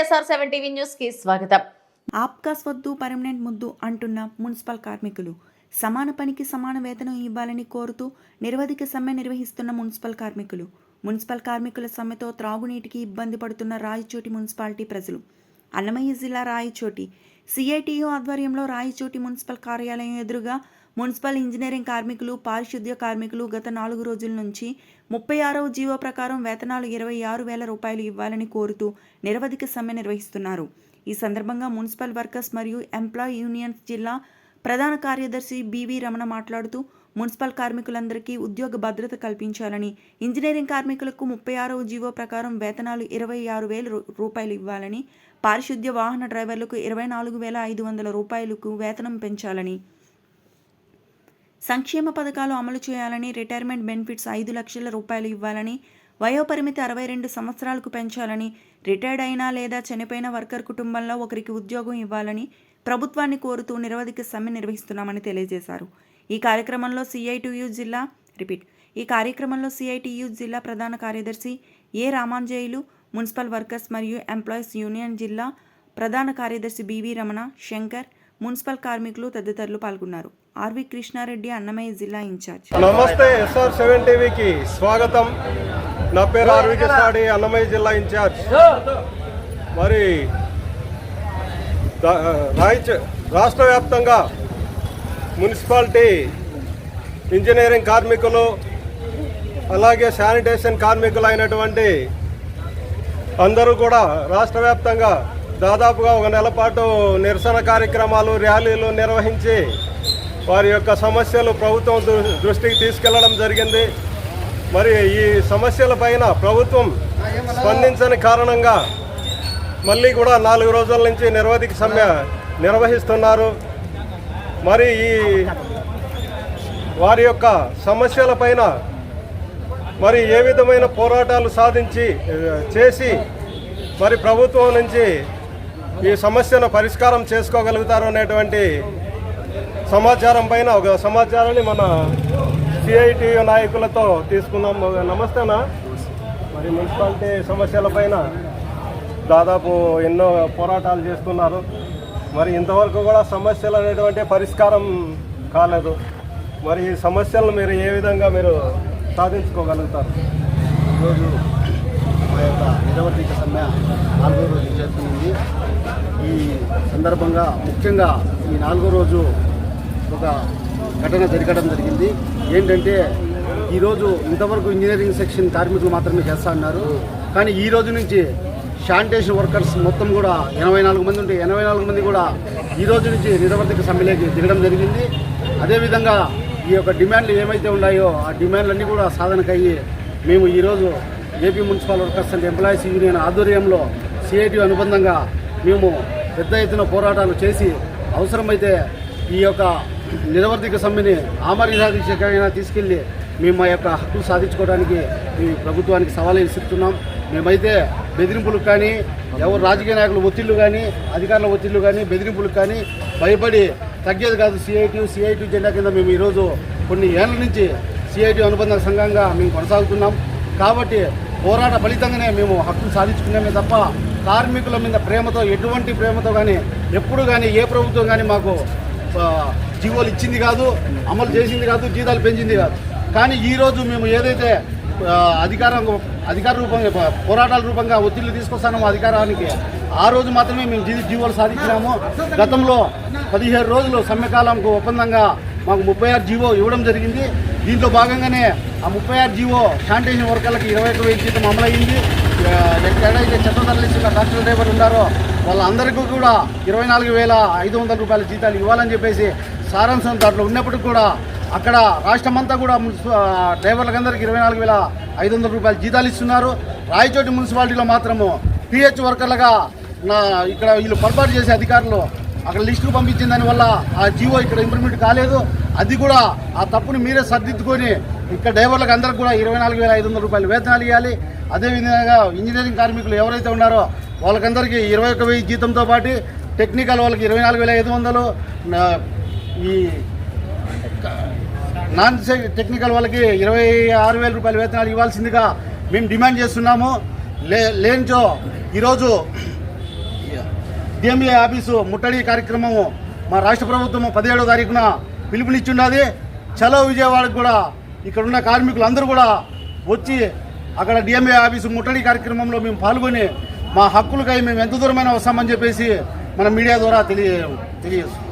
SR seven TV న్యూస్కి స్వాగతం. ఆప్కాస్ వద్దు పర్మనెంట్ ముద్దు అంటున్న మున్సిపల్ కార్మికులు. సమాన పనికి సమాన వేతనం ఇవ్వాలని కోరుతూ నిరవధిక సమ్మె నిర్వహిస్తున్న మున్సిపల్ కార్మికులు. మున్సిపల్ కార్మికుల సమ్మెతో త్రాగునీటికి ఇబ్బంది పడుతున్న రాయచోటి మున్సిపాలిటీ ప్రజలు. అన్నమయ్య జిల్లా రాయచోటి. సిఐటియు ఆధ్వర్యంలో రాయచోటి మున్సిపల్ కార్యాలయం ఎదురుగా మున్సిపల్ ఇంజనీరింగ్ కార్మికులు పారిశుద్ధ్య కార్మికులు గత నాలుగు రోజుల నుంచి ముప్పై ఆరవ జీవో ప్రకారం వేతనాలు ఇరవై ఆరు వేల రూపాయలు ఇవ్వాలని కోరుతూ నిరవధిక సమ్మె నిర్వహిస్తున్నారు. ఈ సందర్భంగా మున్సిపల్ వర్కర్స్ మరియు ఎంప్లాయ్ యూనియన్స్ జిల్లా ప్రధాన కార్యదర్శి బివి రమణ మాట్లాడుతూ మున్సిపల్ కార్మికులందరికీ ఉద్యోగ భద్రత కల్పించాలని ఇంజనీరింగ్ కార్మికులకు ముప్పై ఆరవ జీవో ప్రకారం వేతనాలు ఇరవై ఆరు వేల రూ- రూపాయలు ఇవ్వాలని పారిశుద్ధ్య వాహన డ్రైవర్లకు ఇరవై నాలుగు వేల ఐదు వందల రూపాయలకు వేతనం పెంచాలని సంక్షేమ పథకాలు అమలు చేయాలని రిటైర్మెంట్ బెనిఫిట్స్ ఐదు లక్షల రూపాయలు ఇవ్వాలని వయోపరిమితి అరవై రెండు సంవత్సరాలకు పెంచాలని రిటైర్డ్ అయినా లేదా చనిపోయిన వర్కర్ కుటుంబంలో ఒకరికి ఉద్యోగం ఇవ్వాలని ప్రభుత్వాన్ని కోరుతూ నిరవధిక సమ్మె నిర్వహిస్తున్నామని తెలియజేశారు. ఈ కార్యక్రమంలో సిఐటియు జిల్లా రిపీట్ ఈ కార్యక్రమంలో సిఐటియు జిల్లా ప్రధాన కార్యదర్శి ఏ రామాంజయులు మున్సిపల్ వర్కర్స్ మరియు ఎంప్లాయీస్ యూనియన్ జిల్లా ప్రధాన కార్యదర్శి బివి రమణ శంకర్ మున్సిపల్ కార్మికులు తదితరులు పాల్గొన్నారు. ఆర్వి కృష్ణారెడ్డి అన్నమయ్య జిల్లా ఇన్ఛార్జ్. నమస్తే ఎస్ఆర్ సెవెన్ టీవీకి స్వాగతం. నా పేరు ఆర్వి కృష్ణారెడ్డి అన్నమయ్య జిల్లా ఇన్ఛార్జ్. మరి రాష్ట్ర వ్యాప్తంగా మున్సిపాలిటీ ఇంజనీరింగ్ కార్మికులు అలాగే శానిటేషన్ కార్మికులు అయినటువంటి అందరూ కూడా రాష్ట్ర వ్యాప్తంగా దాదాపుగా ఒక నెల పాటు నిరసన కార్యక్రమాలు ర్యాలీలు నిర్వహించి వారి యొక్క సమస్యలు ప్రభుత్వం దృష్టికి తీసుకెళ్ళడం జరిగింది. మరి ఈ సమస్యల పైన ప్రభుత్వం స్పందించని కారణంగా మళ్ళీ కూడా నాలుగు రోజుల నుంచి నిరవధిక సమ్మె నిర్వహిస్తున్నారు. మరి ఈ వారి యొక్క సమస్యల పైన మరి ఏ విధమైన పోరాటాలు సాధించి చేసి మరి ప్రభుత్వం నుంచి ఈ సమస్యను పరిష్కారం చేసుకోగలుగుతారు అనేటువంటి సమాచారం పైన ఒక సమాచారాన్ని మన సిఐటి నాయకులతో తీసుకున్నాం నమస్తేనా మరి మున్సిపాలిటీ సమస్యల పైన దాదాపు ఎన్నో పోరాటాలు చేస్తున్నారు. మరి ఇంతవరకు కూడా సమస్యలు అనేటువంటి పరిష్కారం కాలేదు. మరి ఈ సమస్యలను మీరు ఏ విధంగా మీరు సాధించుకోగలుగుతారు? ఈరోజు మా యొక్క నిరవధిక సమ్మె నాలుగో రోజు చేస్తున్నాం. సందర్భంగా ముఖ్యంగా ఈ నాలుగో రోజు ఒక ఘటన జరగడం జరిగింది. ఏంటంటే ఈరోజు ఇంతవరకు ఇంజనీరింగ్ సెక్షన్ కార్మికులు మాత్రమే చేస్తా ఉన్నారు కానీ ఈ రోజు నుంచి శానిటేషన్ వర్కర్స్ మొత్తం కూడా ఎనభై నాలుగు మంది ఉంటే ఎనభై నాలుగు మంది కూడా ఈ రోజు నుంచి నిరవధిక సమ్మెలోకి దిగడం జరిగింది. అదేవిధంగా ఈ యొక్క డిమాండ్లు ఏమైతే ఉన్నాయో ఆ డిమాండ్లన్నీ కూడా సాధనకయ్యి మేము ఈరోజు AP municipal workers and employees union ఆధ్వర్యంలో సిఐటి అనుబంధంగా మేము పెద్ద ఎత్తున పోరాటాలు చేసి అవసరమైతే ఈ యొక్క నిరవర్తిక సమ్మెని ఆమర్యాదకైనా తీసుకెళ్ళి మేము మా యొక్క హక్కులు సాధించుకోవడానికి ఈ ప్రభుత్వానికి సవాలు విసిరుతున్నాం. మేమైతే బెదిరింపులకు కానీ ఎవరు రాజకీయ నాయకుల ఒత్తిళ్ళు కానీ అధికారుల ఒత్తిళ్ళు కానీ బెదిరింపులకు కానీ భయపడి తగ్గేది కాదు సిఐటి సిఐటి జెండా కింద మేము ఈరోజు కొన్ని ఏళ్ళ నుంచి సిఐటి అనుబంధ సంఘంగా మేము కొనసాగుతున్నాం. కాబట్టి పోరాట ఫలితంగానే మేము హక్కులు సాధించుకున్నామే తప్ప కార్మికుల మీద ప్రేమతో ఎటువంటి ప్రేమతో కానీ ఎప్పుడు కానీ ఏ ప్రభుత్వం కానీ మాకు జీవోలు ఇచ్చింది కాదు అమలు చేసింది కాదు జీతాలు పెంచింది కాదు. కానీ ఈరోజు మేము ఏదైతే అధికారం అధికార రూపంగా పోరాటాల రూపంగా ఒత్తిళ్ళు తీసుకొస్తాము అధికారానికి ఆ రోజు మాత్రమే మేము జీ జీవోలు సాధించినాము. గతంలో పదిహేడు రోజులు సమ్మెకాలంకు ఒప్పందంగా మాకు ముప్పై ఆరు జీవో ఇవ్వడం జరిగింది. దీంట్లో భాగంగానే ఆ ముప్పై ఆరు జీవో శానిటేషన్ వర్కర్లకు ఇరవై ఒక వేల జీతం అమలైంది ఎక్కడైతే చెత్త తరలిస్తున్న ట్రాక్టర్ డ్రైవర్లు ఉన్నారో వాళ్ళందరికీ కూడా ఇరవై నాలుగు వేల ఐదు వందల రూపాయల జీతాలు ఇవ్వాలని చెప్పేసి సారాంశం దాంట్లో ఉన్నప్పటికి కూడా అక్కడ రాష్ట్రమంతా కూడా మున్సి- డ్రైవర్లకందరికీ ఇరవై నాలుగు వేల ఐదు వందల రూపాయల జీతాలు ఇస్తున్నారు. రాయచోటి మున్సిపాలిటీలో మాత్రము పిహెచ్ వర్కర్లుగా నా ఇక్కడ వీళ్ళు పొరపాటు చేసే అధికారులు అక్కడ లిస్టులు పంపించిన దానివల్ల ఆ జీవో ఇక్కడ ఇంప్లిమెంట్ కాలేదు. అది కూడా ఆ తప్పుని మీరే సర్దిద్దుకొని ఇక్కడ డ్రైవర్లకు అందరికి కూడా ఇరవై నాలుగు వేల ఐదు వందల రూపాయలు వేతనాలు ఇవ్వాలి. అదేవిధంగా ఇంజనీరింగ్ కార్మికులు ఎవరైతే ఉన్నారో వాళ్ళకందరికీ ఇరవై ఒక వెయ్యి జీతంతో పాటు టెక్నికల్ వాళ్ళకి ఇరవై నాలుగు వేల ఐదు వందలు ఈ నాన్ టెక్నికల్ వాళ్ళకి ఇరవై ఆరు వేల రూపాయల వేతనాలు ఇవ్వాల్సిందిగా మేము డిమాండ్ చేస్తున్నాము. లే లేనిచో ఈరోజు డిఎంఏ ఆఫీసు ముట్టడి కార్యక్రమము మా రాష్ట్ర ప్రభుత్వం పదిహేడో తారీఖున పిలుపునిచ్చున్నది. చలో విజయవాడకు కూడా ఇక్కడ ఉన్న కార్మికులు అందరూ కూడా వచ్చి అక్కడ డిఎంఏ ఆఫీసు ముట్టడి కార్యక్రమంలో మేము పాల్గొని మా హక్కులకై మేము ఎంత దూరమైన వస్తామని చెప్పేసి మన మీడియా ద్వారా తెలియ తెలియజేస్తున్నాం.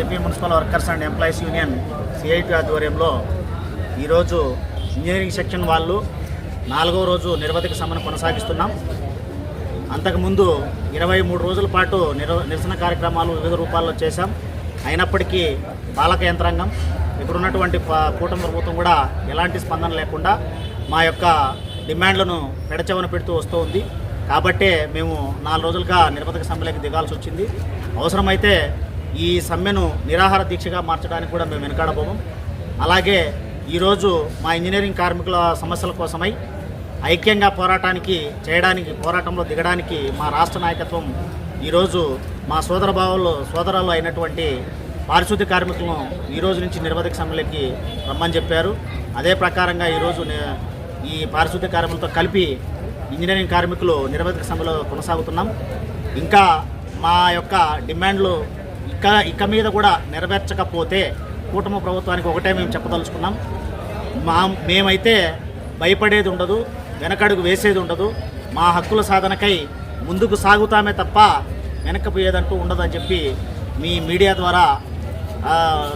AP municipal workers and employees union CIT ఆధ్వర్యంలో ఈరోజు ఇంజనీరింగ్ సెక్షన్ వాళ్ళు నాలుగో రోజు నిరవధిక సమ్మెను కొనసాగిస్తున్నాం. అంతకుముందు ఇరవై మూడు రోజుల పాటు నిరసన కార్యక్రమాలు వివిధ రూపాల్లో చేశాం. అయినప్పటికీ పాలక యంత్రాంగం ఇప్పుడున్నటువంటి ఉన్నటువంటి ప- కూటమి ప్రభుత్వం కూడా ఎలాంటి స్పందన లేకుండా మా యొక్క డిమాండ్లను పెడచెవన పెడుతూ వస్తూ ఉంది. కాబట్టే మేము నాలుగు రోజులుగా నిరపతక సమ్మెలకు దిగాల్సి వచ్చింది. అవసరమైతే ఈ సమ్మెను నిరాహార దీక్షగా మార్చడానికి కూడా మేము వెనుకాడబోము. అలాగే ఈరోజు మా ఇంజనీరింగ్ కార్మికుల సమస్యల కోసమై ఐక్యంగా పోరాటానికి చేయడానికి పోరాటంలో దిగడానికి మా రాష్ట్ర నాయకత్వం ఈరోజు మా సోదర భావాలు సోదరాలు అయినటువంటి పారిశుద్ధ్య కార్మికులను ఈరోజు నుంచి నిరవధిక సమ్మెలకి రమ్మని చెప్పారు. అదే ప్రకారంగా ఈరోజు ఈ పారిశుద్ధ్య కార్మికులతో కలిపి ఇంజనీరింగ్ కార్మికులు నిరవధిక సమ్మెలో కొనసాగుతున్నాం. ఇంకా మా యొక్క డిమాండ్లు ఇక ఇక మీద కూడా నెరవేర్చకపోతే కూటమి ప్రభుత్వానికి ఒకటే మేము చెప్పదలుచుకున్నాం. మా మేమైతే భయపడేది ఉండదు వెనకడుగు వేసేది ఉండదు. మా హక్కుల సాధనకై ముందుకు సాగుతామే తప్ప వెనకపోయేదంటూ ఉండదని చెప్పి మీ మీడియా ద్వారా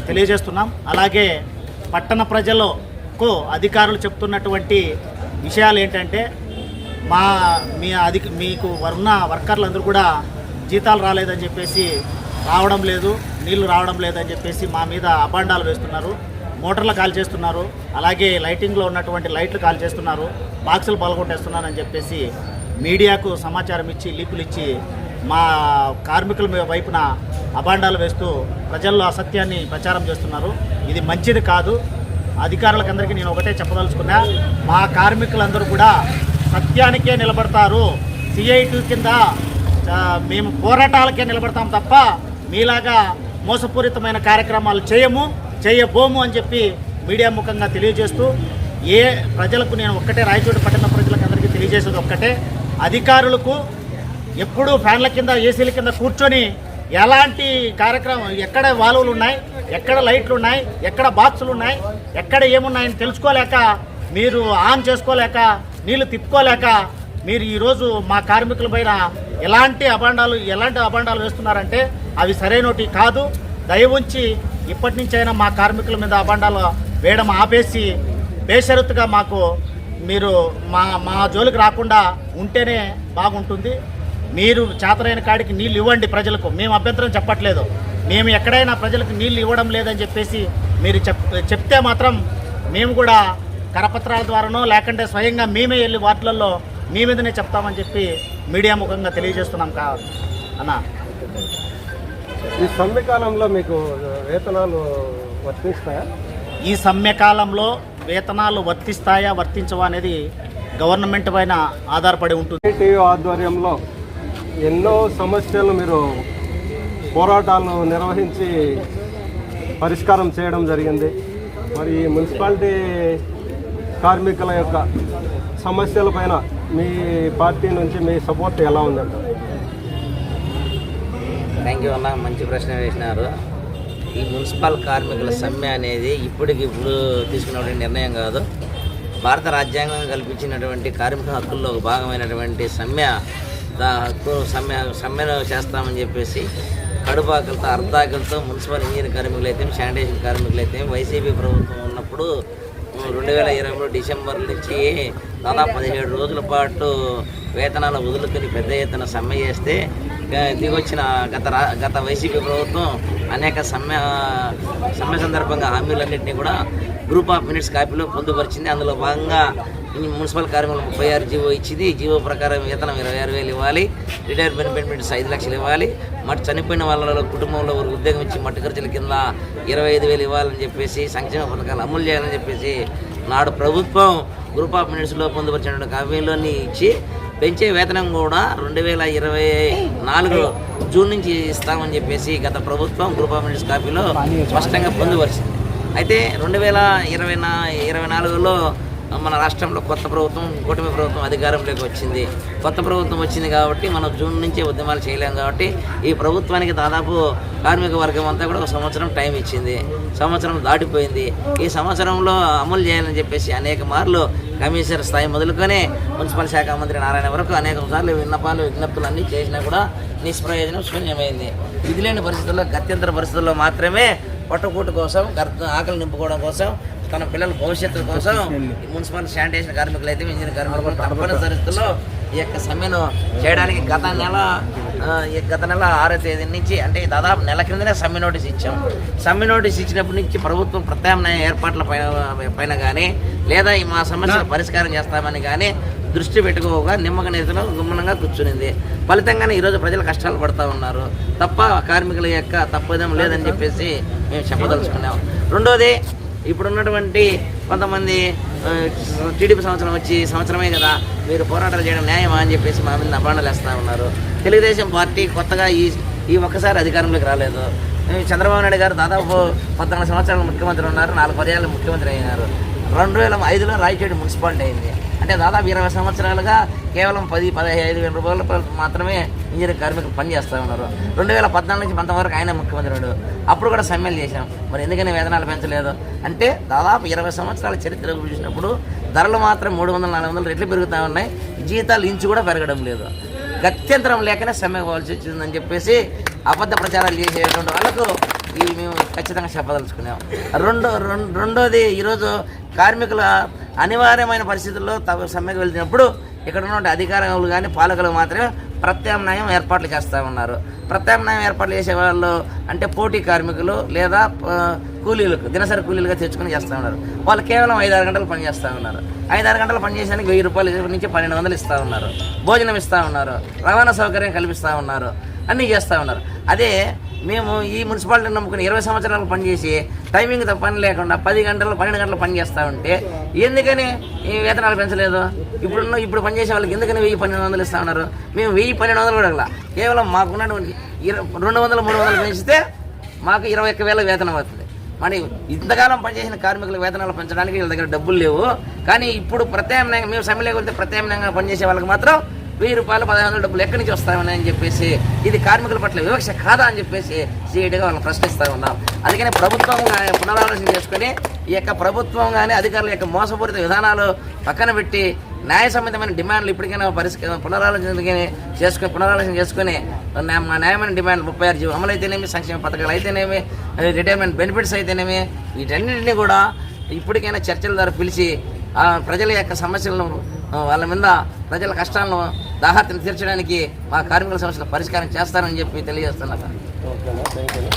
తెలియజేస్తున్నాం. అలాగే పట్టణ ప్రజలకు అధికారులు చెప్తున్నటువంటి విషయాలు ఏంటంటే మా మీ అధిక మీకు ఉన్న వర్కర్లందరూ కూడా జీతాలు రాలేదని చెప్పేసి రావడం లేదు నీళ్ళు రావడం లేదని చెప్పేసి మా మీద అబాండాలు వేస్తున్నారు. మోటార్లు కాల్ చేస్తున్నారు. అలాగే లైటింగ్లో ఉన్నటువంటి లైట్లు కాల్ చేస్తున్నారు. బాక్సులు పాల్గొట్టేస్తున్నారని చెప్పేసి మీడియాకు సమాచారం ఇచ్చి లీకులు ఇచ్చి మా కార్మికుల వైపున అబాండాలు వేస్తూ ప్రజల్లో అసత్యాన్ని ప్రచారం చేస్తున్నారు. ఇది మంచిది కాదు. అధికారులకందరికీ నేను ఒకటే చెప్పదలుచుకున్నా మా కార్మికులందరూ కూడా సత్యానికే నిలబడతారు. సిఐటి కింద మేము పోరాటాలకే నిలబడతాం తప్ప మీలాగా మోసపూరితమైన కార్యక్రమాలు చేయము చేయబోము అని చెప్పి మీడియా ముఖంగా తెలియజేస్తూ ఏ ప్రజలకు నేను ఒక్కటే రాయచోటి పట్టణ ప్రజలకు అందరికీ తెలియజేసేది ఒక్కటే. అధికారులకు ఎప్పుడు ఫ్యాన్ల కింద ఏసీల కింద కూర్చొని ఎలాంటి కార్యక్రమం ఎక్కడ వాలువలు ఉన్నాయి ఎక్కడ లైట్లు ఉన్నాయి ఎక్కడ బాక్సులు ఉన్నాయి ఎక్కడ ఏమున్నాయని తెలుసుకోలేక మీరు ఆన్ చేసుకోలేక నీళ్ళు తిప్పుకోలేక మీరు ఈరోజు మా కార్మికుల పైన ఎలాంటి అభాండాలు ఎలాంటి అభాండాలు వేస్తున్నారంటే అవి సరైనటి కాదు. దయవుంచి ఇప్పటి నుంచైనా మా కార్మికుల మీద అభాండాలు వేయడం ఆపేసి బేషరతుగా మాకు మీరు మా మా జోలికి రాకుండా ఉంటేనే బాగుంటుంది. మీరు చేతనైన కాడికి నీళ్ళు ఇవ్వండి ప్రజలకు. మేము అభ్యంతరం చెప్పట్లేదు. మేము ఎక్కడైనా ప్రజలకు నీళ్ళు ఇవ్వడం లేదని చెప్పేసి మీరు చెప్ చెప్తే మాత్రం మేము కూడా కరపత్రాల ద్వారానో లేకుంటే స్వయంగా మేమే వెళ్ళి వార్డులలో మీ మీదనే చెప్తామని చెప్పి మీడియా ముఖంగా తెలియజేస్తున్నాం కా అన్న. ఈ సమ్మె కాలంలో మీకు వేతనాలు వర్తిస్తాయా? ఈ సమ్మెకాలంలో వేతనాలు వర్తిస్తాయా వర్తించవా అనేది గవర్నమెంట్ పైన ఆధారపడి ఉంటుంది. టీవీ ఆధ్వర్యంలో ఎన్నో సమస్యలు మీరు పోరాటాలు నిర్వహించి పరిష్కారం చేయడం జరిగింది. మరి ఈ మున్సిపాలిటీ కార్మికుల యొక్క సమస్యల పైన మీ పార్టీ నుంచి మీ సపోర్ట్ ఎలా ఉందంట థ్యాంక్ యూ అన్న మంచి ప్రశ్న వేసినారు. ఈ మున్సిపల్ కార్మికుల సమ్మె అనేది ఇప్పటికి ఇప్పుడు తీసుకున్నటువంటి నిర్ణయం కాదు. భారత రాజ్యాంగం కల్పించినటువంటి కార్మిక హక్కుల్లో ఒక భాగమైనటువంటి సమ్మె సమ్మె సమ్మెను చేస్తామని చెప్పేసి కడుపాకలతో అర్ధాకలతో మున్సిపల్ ఇంజనీర్ కార్మికులు అయితే శానిటేషన్ కార్మికులు అయితే వైసీపీ ప్రభుత్వం ఉన్నప్పుడు రెండు వేల ఇరవై మూడు డిసెంబర్ నుంచి దాదాపు పదిహేడు రోజుల పాటు వేతనాలు వదులుకొని పెద్ద ఎత్తున సమ్మె చేస్తే దిగొచ్చిన గత గత వైసీపీ ప్రభుత్వం అనేక సమ్మె సమ్మె సందర్భంగా హామీలన్నింటినీ కూడా గ్రూప్ ఆఫ్ మినిట్స్ కాపీలో పొందుపరిచింది. అందులో భాగంగా మున్సిపల్ కార్మికులు ముప్పై ఆరు జీవో ఇచ్చింది. జీవో ప్రకారం వేతనం ఇరవై ఆరు వేలు ఇవ్వాలి. రిటైర్మెంట్ బెనిఫిట్స్ ఐదు లక్షలు ఇవ్వాలి. మట్టి చనిపోయిన వాళ్ళ కుటుంబంలో ఒక ఉద్యోగం ఇచ్చి మట్టి ఖర్చుల కింద ఇరవై ఐదు వేలు ఇవ్వాలని చెప్పేసి సంక్షేమ పథకాలు అమలు చేయాలని చెప్పేసి నాడు ప్రభుత్వం గ్రూప్ ఆఫ్ మినిట్స్లో పొందుపరిచినటువంటి కాపీలోని ఇచ్చి పెంచే వేతనం కూడా రెండు వేల ఇరవై నాలుగు జూన్ నుంచి ఇస్తామని చెప్పేసి గత ప్రభుత్వం గ్రూప్ ఆఫ్ మినిట్స్ కాపీలో స్పష్టంగా పొందుపరిచింది. అయితే రెండు వేల ఇరవై నా ఇరవై నాలుగులో మన రాష్ట్రంలో కొత్త ప్రభుత్వం కూటమి ప్రభుత్వం అధికారంలోకి వచ్చింది. కొత్త ప్రభుత్వం వచ్చింది కాబట్టి మనం జూన్ నుంచే ఉద్యమాలు చేయలేం కాబట్టి ఈ ప్రభుత్వానికి దాదాపు కార్మిక వర్గం అంతా కూడా ఒక సంవత్సరం టైం ఇచ్చింది. సంవత్సరం దాటిపోయింది. ఈ సంవత్సరంలో అమలు చేయాలని చెప్పేసి అనేక మార్లు కమిషనర్ స్థాయి మొదలుకొని మున్సిపల్ శాఖ మంత్రి నారాయణ వరకు అనేక సార్లు విన్నపాలు విజ్ఞప్తులు అన్నీ చేసినా కూడా నిష్ప్రయోజనం శూన్యమైంది. ఇది లేని పరిస్థితుల్లో గత్యంతర పరిస్థితుల్లో మాత్రమే పొట్టకూటు కోసం గర్త ఆకలి నింపుకోవడం కోసం తన పిల్లల భవిష్యత్తు కోసం మున్సిపల్ శానిటేషన్ కార్మికులు అయితే ఇంజనీర్ కార్మికులు తప్పని పరిస్థితుల్లో ఈ యొక్క సమ్మెను చేయడానికి గత నెల ఈ గత నెల ఆరో తేదీ నుంచి అంటే దాదాపు నెల క్రిందనే సమ్మె నోటీస్ ఇచ్చాం. సమ్మె నోటీస్ ఇచ్చినప్పటి నుంచి ప్రభుత్వం ప్రత్యామ్నాయ ఏర్పాట్ల పైన పైన కానీ లేదా ఈ మా సమస్యలు పరిష్కారం చేస్తామని కానీ దృష్టి పెట్టుకోగా నిమ్మక నేతలు గుమ్మనంగా కూర్చునింది. ఫలితంగానే ఈరోజు ప్రజలు కష్టాలు పడుతూ ఉన్నారు. తప్ప కార్మికుల యొక్క తప్పదేం లేదని చెప్పేసి మేము చెప్పదలుచుకున్నాం. రెండోది ఇప్పుడున్నటువంటి కొంతమంది టీడీపీ సంవత్సరం వచ్చి సంవత్సరమే కదా మీరు పోరాటాలు చేయడం న్యాయమా అని చెప్పేసి మా మీద అపాండలు వేస్తూ ఉన్నారు. తెలుగుదేశం పార్టీ కొత్తగా ఈ ఈ ఒక్కసారి అధికారంలోకి రాలేదు. చంద్రబాబు నాయుడు గారు దాదాపు పద్నాలుగు సంవత్సరాలు ముఖ్యమంత్రి ఉన్నారు నాలుగు పదేళ్ళు ముఖ్యమంత్రి అయినారు. రెండు వేల ఐదులో రాయచేడు మున్సిపాలిటీ అయింది. అంటే దాదాపు ఇరవై సంవత్సరాలుగా కేవలం పది పదిహేను వేల రూపాయల మాత్రమే ఇంజనీరింగ్ కార్మికులు పనిచేస్తూ ఉన్నారు. రెండు వేల పద్నాలుగు నుంచి పంతొమ్మిది వరకు ఆయన ముఖ్యమంత్రి ఉన్నాడు అప్పుడు కూడా సమ్మెలు చేశాం. మరి ఎందుకని వేతనాలు పెంచలేదు? అంటే దాదాపు ఇరవై సంవత్సరాల చరిత్ర చూసినప్పుడు ధరలు మాత్రం మూడు వందల నాలుగు వందలు రెట్లు పెరుగుతూ ఉన్నాయి. జీతాలు ఇంచు కూడా పెరగడం లేదు. గత్యంతరం లేకనే సమ్మె పోవాల్సి వచ్చిందని చెప్పేసి అబద్ధ ప్రచారాలు చేసేటువంటి వాళ్ళకు ఇవి మేము ఖచ్చితంగా చెప్పదలుచుకున్నాం. రెండో రెండోది ఈరోజు కార్మికుల అనివార్యమైన పరిస్థితుల్లో తమ సమ్మెకు వెళ్తున్నప్పుడు ఇక్కడ ఉన్నటువంటి అధికారులు కానీ పాలకులు మాత్రమే ప్రత్యామ్నాయం ఏర్పాట్లు చేస్తూ ఉన్నారు. ప్రత్యామ్నాయం ఏర్పాట్లు చేసే వాళ్ళు అంటే పోటీ కార్మికులు లేదా కూలీలకు దినసరి కూలీలుగా తెచ్చుకొని చేస్తూ ఉన్నారు. వాళ్ళు కేవలం ఐదారు గంటలు పనిచేస్తూ ఉన్నారు. ఐదారు గంటలు పనిచేసేందుకు వెయ్యి రూపాయలు నుంచి పన్నెండు వందలు ఇస్తూ ఉన్నారు. భోజనం ఇస్తూ ఉన్నారు. రవాణా సౌకర్యం కల్పిస్తూ ఉన్నారు. అన్నీ చేస్తూ ఉన్నారు. అదే మేము ఈ మున్సిపాలిటీ నమ్ముకుని ఇరవై సంవత్సరాలు పనిచేసి టైమింగ్తో పని లేకుండా పది గంటలు పన్నెండు గంటలు పని చేస్తూ ఉంటే ఎందుకని ఈ వేతనాలు పెంచలేదు? ఇప్పుడు ఇప్పుడు పనిచేసే వాళ్ళకి ఎందుకని వెయ్యి పన్నెండు వందలు ఇస్తూ ఉన్నారు? మేము వెయ్యి పన్నెండు వందలు కూడా కేవలం మాకున్నటువంటి రెండు వందలు మూడు వందలు పెంచితే మాకు ఇరవై ఒక్క వేల వేతనం అవుతుంది. మరి ఇంతకాలం పనిచేసిన కార్మికుల వేతనాలు పెంచడానికి వీళ్ళ దగ్గర డబ్బులు లేవు. కానీ ఇప్పుడు ప్రత్యామ్నాయంగా మేము సమయంలో వెళ్తే ప్రత్యామ్నాయంగా పనిచేసే వాళ్ళకి మాత్రం వెయ్యి రూపాయలు పదహారు వందల డబ్బులు ఎక్కడి నుంచి వస్తామని అని చెప్పేసి ఇది కార్మికుల పట్ల వివక్ష కాదా అని చెప్పేసి సీఈడీగా వాళ్ళని ప్రశ్నిస్తూ ఉన్నాం. అందుకని ప్రభుత్వం పునరాలోచన చేసుకొని ఈ యొక్క ప్రభుత్వం కానీ అధికారుల యొక్క మోసపూరిత విధానాలు పక్కన పెట్టి న్యాయ సంబంధమైన డిమాండ్లు ఇప్పటికైనా పరిష్క పునరాలోచన చేసుకుని పునరాలోచన చేసుకుని మా న్యాయమైన డిమాండ్ ముప్పై ఆరు జీవో అమలు అయితేనేమి సంక్షేమ పథకాలు అయితేనేమి రిటైర్మెంట్ బెనిఫిట్స్ అయితేనేమి వీటన్నింటినీ కూడా ఇప్పటికైనా చర్చల ద్వారా పిలిచి ఆ ప్రజల యొక్క సమస్యలను వాళ్ళ మీద ప్రజల కష్టాలను దాహార్తిని తీర్చడానికి మా కార్మికుల సమస్యల పరిష్కారం చేస్తారని చెప్పి తెలియజేస్తున్నారు